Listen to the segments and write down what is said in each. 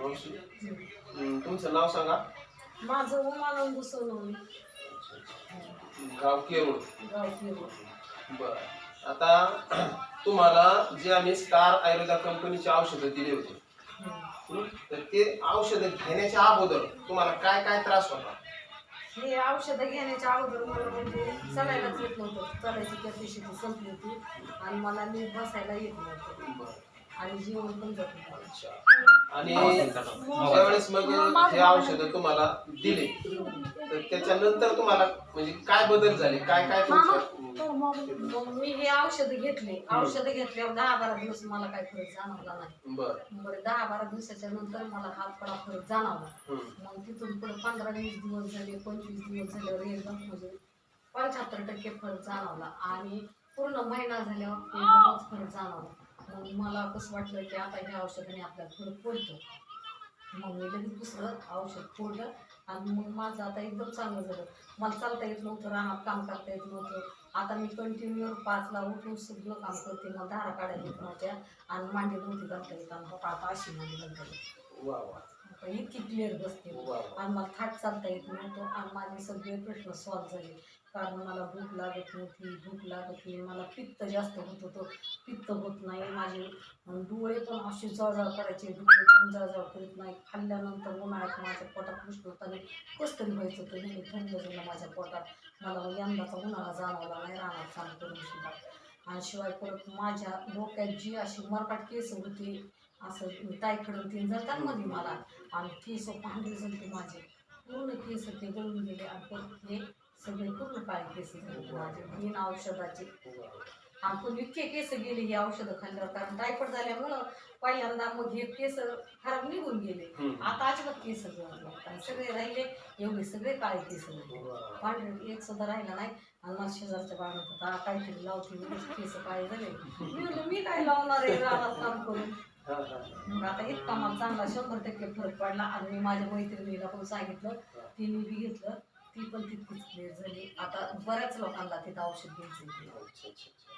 मावशी तुमचं नाव सांगा. माझं उमानंद सोनवणे गाव केरूळ गाव केरळ बर. आता तुम्हाला जे आम्ही स्टार आयुर्वेदा कंपनीची औषधं दिली होती हं, तर ते औषधं घेण्याच्या अगोदर तुम्हाला काय काय त्रास होता? हे औषधं घेण्याच्या अगोदर मला म्हणजे चालायलाच येत नव्हतं. चालायची कॅपॅसिटी संपली होती आणि मला नीट बसायला येत नव्हतं. बरं. आणि जीवन पण. आणि ज्यावेळेस मग हे औषधं तुम्हाला दिले तर त्याच्यानंतर तुम्हाला म्हणजे काय बदल झाले? काय काय मग मी हे औषध घेतले. औषध घेतल्यावर दहा बारा दिवस मला काय फरक जाणवला नाही. बर. बरं दहा बारा दिवसाच्या नंतर मला हात पडा फरक जाणवला. हं. मग तिथून पुढे पंधरा वीस दिवस झाले पंचवीस दिवस झाल्यावर एकदम म्हणजे पंच्याहत्तर टक्के फरक जाणवला. आणि पूर्ण महिना झाल्यावर एकदमच फरक जाणवला. मग मला कसं वाटलं की आता ह्या औषधाने आपल्याला फरक पडतो. मग मी लगेच दुसरं औषध फोडलं आणि मग माझं आता एकदम चांगलं झालं. मला चालता येत नव्हतं रानात काम करता येत नव्हतं. आता मी कंटिन्यू पाचला उठून सगळं काम करते मला धारा काढायला येत नव्हत्या आणि मांडी नव्हती करता येत आणि पप्पा आता अशी मांडी घालता येत वा वा. इतकी क्लिअर बसते. आणि मला थाट चालता येत नव्हतं आणि माझे सगळे प्रश्न सॉल्व्ह झाले. कारण मला भूक लागत नव्हती. भूक लागत नाही. मला पित्त जास्त होत होतं. पित्त होत नाही. माझे डोळे पण असे जळजळ करायचे. डोळे पण जळजळ करत नाही. खाल्ल्यानंतर उन्हाळ्यात माझ्या पोटात उष्ण होताना कसं तरी व्हायचं तर नेहमी थंड झालं माझ्या पोटात. मला यंदाचा उन्हाळा जाणवला नाही. रानात काम करून सुद्धा. आणि शिवाय परत माझ्या डोक्यात जी अशी मरकाट केस होती असं टायखडून तीन जातात मध्ये मला. आणि केस पांढरे झाले माझे. पूर्ण केस ते गळून गेले आणि हे सगळे पूर्ण काळे केस झाले माझे. बिन औषधाचे. आणि पण इतके केस गेले ही औषधं खाल्ल्यावर कारण टायफॉइड झाल्यामुळं पहिल्यांदा मग हे केस खराब निघून गेले. आता अजिबात केस आणि सगळे राहिले एवढे सगळे काळे केस. पांढरे एक सुद्धा राहिला नाही. आणि मला शेजारच्या बाळात होता काहीतरी लावते केस काळे झाले. मी काय लावणार आहे रानात काम करून. मग आता इतका मला चांगला शंभर टक्के फरक पडला आणि मी माझ्या मैत्रिणीला पण सांगितलं तिने बी घेतलं ती पण तितकीच क्लिअर झाली. आता बऱ्याच लोकांना तिथं औषध घ्यायचं.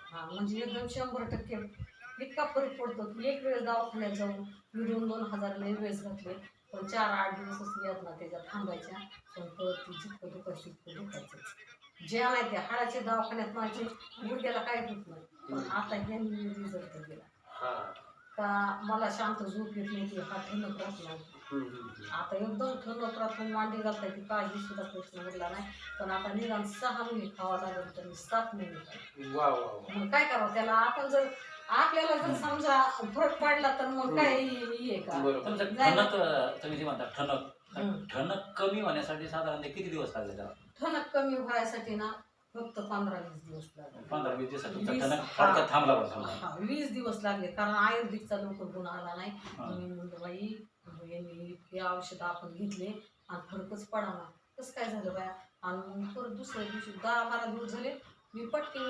हा म्हणजे एकदम शंभर टक्के इतका फरक पडतो की एक वेळेस दवाखान्यात जाऊन मी दोन दोन हजार लय वेळेस घातले पण चार आठ दिवसच येत ना त्याच्यात थांबायच्या पण परत ती जितकं दुखायचं तितकं दुखायचं जे नाही ते हाडाच्या दवाखान्यात माझे गुडघ्याला काय होत नाही पण आता हे रिझल्ट हा. का मला शांत झोप येत हा ठणक राहत नव्हती हं, हं, हं. आता एकदम ठणक राहून मांडी घालता येते काही सुद्धा प्रश्न उरला नाही. पण आता निदान सहा महिने खावा लागेल तर मी सात महिने मग काय करावं त्याला आपण जर आपल्याला जर समजा फरक पडला तर मग काय हे का? ठणक तुम्ही जे म्हणता ठणक. ठणक कमी होण्यासाठी साधारण किती दिवस लागले त्याला? ठणक कमी व्हायसाठी ना फक्त पंधरा वीस दिवस लागले. पंधरा वीस दिवसात तुमचा वीस- ठणक. फडक्यात थांबला बरं समजा हा वीस दिवस लागले. कारण आयुर्वेदिकचा लवकर गुण आला नाही. हा. मी म्हणलं बाई यांनी हे औषध आपण घेतले आणि फरकच पडाना कसं काय झालं बाया? आणि मग परत दुसऱ्या दिवशी दहा बारा दिवस झाले. मी पटके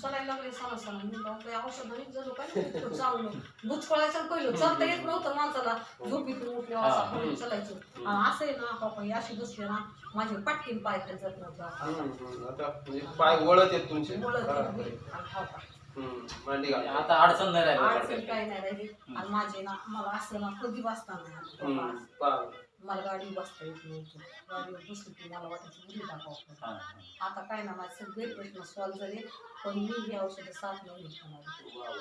चालायला लागले सणा सणा मी बापरे औषधाने झालं काय पहिलं चालता येत नव्हतं माणसाला झोपीतून उठल्यावर. असं पळून चालायचं आणि असं आहे ना बापा हे अशी बसले ना माझे पटकीन पाय खाली जात नव्हतं आता. आता म्हणजे पाय वळत आहेत तुमचे हा. हं, आता अडचण नाही अडचण राहिली काही नाही राहिली आणि माझे ना मला असं ना कधी बसता नाही. हं. मला गाडी बसता येत नव्हती गाडीवर बसली की मला वाटायचं उडी टाकावं हा. आता काय ना माझे सगळे प्रश्न सॉल्व्ह झाले पण मी हे औषधं सात महिने वा.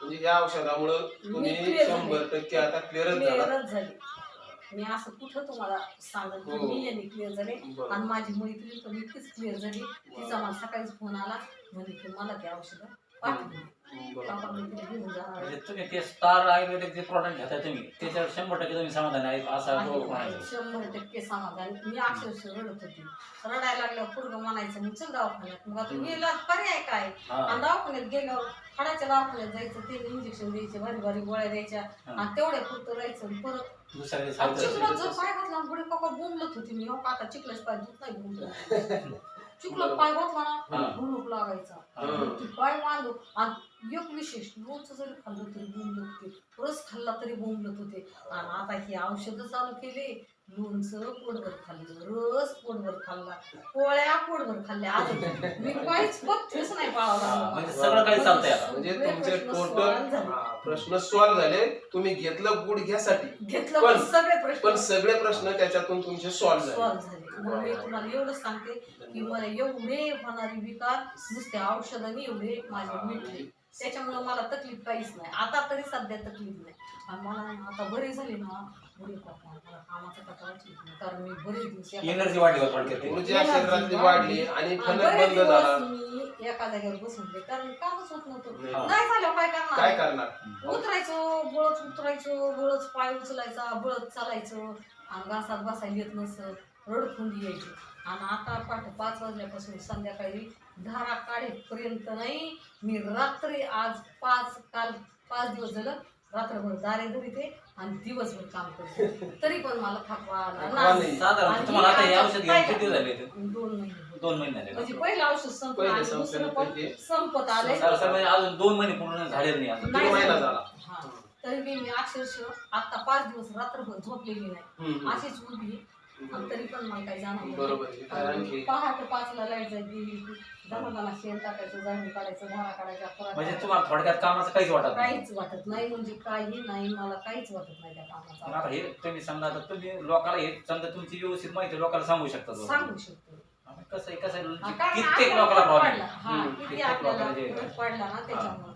म्हणजे या औषधामुळं तुम्ही. शंभर टक्के आता क्लिअरच झाला क्लिअरच झाली मी असं कुठं तुम्हाला सांगत हो. मी यांनी क्लिअर झाले. आणि माझी मैत्रीण पण इतकीच क्लिअर झाली तिचा मला सकाळीच फोन आला म्हणजे की मला ते औषधं पाठवली बरोबर. मी म्हणजे. तुम्ही ते स्टार आयुर्वेदिक जे प्रॉडक्ट घेताय तुम्ही त्याच्यावर शंभर टक्के तुम्ही समाधान आहे असा आहे. म्हणायचं शंभर टक्के समाधान मी अक्षरशः रडत होती रडायला लागल्यावर पूर्ण म्हणायचं मग चल दवाखान्यात मग आता मी ला- पर्याय काय हा. आणि दवाखान्यात गेल्यावर हाडाच्या दवाखान्यात जायचं ते इंजेक्शन द्यायचे भारी भारी गोळ्या द्यायच्या हा. आणि तेवढ्या पुरतं राहायचं आणि परत दुसऱ्या दिवशी आणि सायंकाळी चिखलात जर. पाय घातला आणि पुढे बोंबलत होती मी हो का आता चिखलाच पाय धुत नाही बोंबलत चिखलात पाय घातला हा. ना भुणूक लागायचा हा. ती पाय मांडू आणि एक विशेष. लोणचं जरी खाल्लं तरी बोंबलत ते रस खाल्ला तरी बोंबलत होते. आणि आता ही औषधं चालू केले. लोणचं पोटभर खाल्लं. रस पोटभर खाल्ला. पोळ्या पोटभर खाल्ल्या. आज मी काहीच पथ्यच नाही पाळावं लागलं म्हणजे. सगळं काही चालतंय आता. म्हणजे सगळे तुमचे प्रश्न टोटल solve झाले. प्रश्न सॉल्व्ह झाले. तुम्ही घेतलं गुड घ्यासाठी. घेतलं पण- पण सगळे पण प्रश्न सगळे प्रश्न त्याच्यातून तुमचे सॉल्व्ह झाले. सॉल्व्ह झाले. मग मी तुम्हाला एवढंच सांगते की मला एवढे होणारी विकार नुसत्या औषधाने एवढे माझे मिटले. त्याच्यामुळे मला तकलीफ काहीच नाही. आता तरी सध्या तकलीफ नाही. आणि मला ना आता बरी झाली ना. बरी मला कामाचा नाही. कारण मी एका- एनर्जी वाढली थोडक्यात. ऊर्जा आणि बंद झाला. मी एका जागेवर बसून होते कारण कामच होत नव्हतं. नाही. नाही झालं काय करणार? काय करणार? उतरायचो बळच उतरायचो बळच पाय उचलायचा बळच चालायचं. आणि घासात बसायला येत नसतं. रडखुंडी यायची. आणि आता पाठ पाच वाजल्यापासून संध्याकाळी धारा काढेपर्यंत नाही मी रात्री आज पाच काल पाच दिवस झालं रात्रभर दारे धरीते आणि दिवसभर काम करते तरी पण मला थकवा आला थकवा नाही. नाही. साधारण आणि तुम्हाला आता हे आता औषध काय घेऊन किती दिवस झाले ते? दोन महिने दोन महिने झाले म्हणजे का? पहिलं औषध संपलं पहिलं आणि संपलं दुसरं पण ते संपत आलंय सर सर म्हणजे अजून दोन महिने पूर्ण झालेले नाही अजून नाही तीन महिना झालं. झाला. हा. तरी मी मी अक्षरशः आता पाच दिवस रात्रभर झोपलेली नाही हम्म. अशीच उभी तरी पण मला काही बरोबर आहे. काय नाही. आणखी? पहाटे पाचला लाइट जायची दहाला शेण टाकायचं झाडून काढायचं धारा काढायच्या फळा म्हणजे. तुम्हाला थोडक्यात कामाचं काहीच वाटत नाही काहीच वाटत नाही म्हणजे काही नाही मला काहीच वाटत नाही त्या मग कामाचा आता हे तुम्ही समजा आता तुम्ही लोकांना हे समजा तुमची व्यवस्थित माहिती लोकांना सांगू शकता. सांगू शकतो आता कसं आहे कसं आहे कारण कित्येक आपल्याला लोकांना फरक पडला. हा, किती कित्येक आपल्याला लोकांना जे- फरक पडला ना त्याच्यामुळे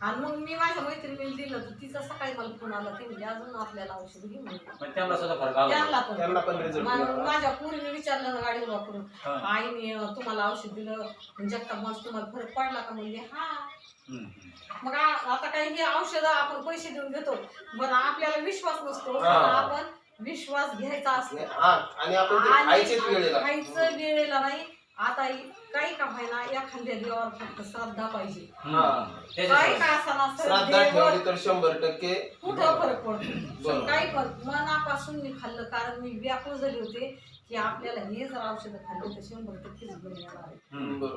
आणि मग मी माझ्या मैत्रिणीला दिलं तर तिचा सकाळी मला फोन आला ते म्हणजे अजून आपल्याला औषध घे म्हणून. पण त्यांना सुद्धा फरक आला. त्यांना पण. त्यांना पण result मा- मिळाला. माझ्या पुरीने विचारलं ना गाडीवर वापरून हा. आईने अं, तुम्हाला औषध दिलं जगताप मास तुम्हाला फरक पडला का? म्हणजे हा. हम्म, हम्म. मग आ- आता काही हे औषध आपण पैसे देऊन घेतो. पण आपल्याला विश्वास नसतो. हा. पण आपण विश्वास घ्यायचा असतो. हा आणि आपण ते आणि खायचेच वेळेला. खायचं वेळेला नाही. आता इ- काही का व्हायना एखाद्या देवावर फक्त श्रद्धा पाहिजे. काही का श्रद्धा ठेवली तर शंभर टक्के कुठं फरक पडतो. काही पण मनापासून मी खाल्लं कारण मी व्याकुळ झाले होते की आपल्याला हे जर औषधं खाल्ली तर शंभर टक्केच बरी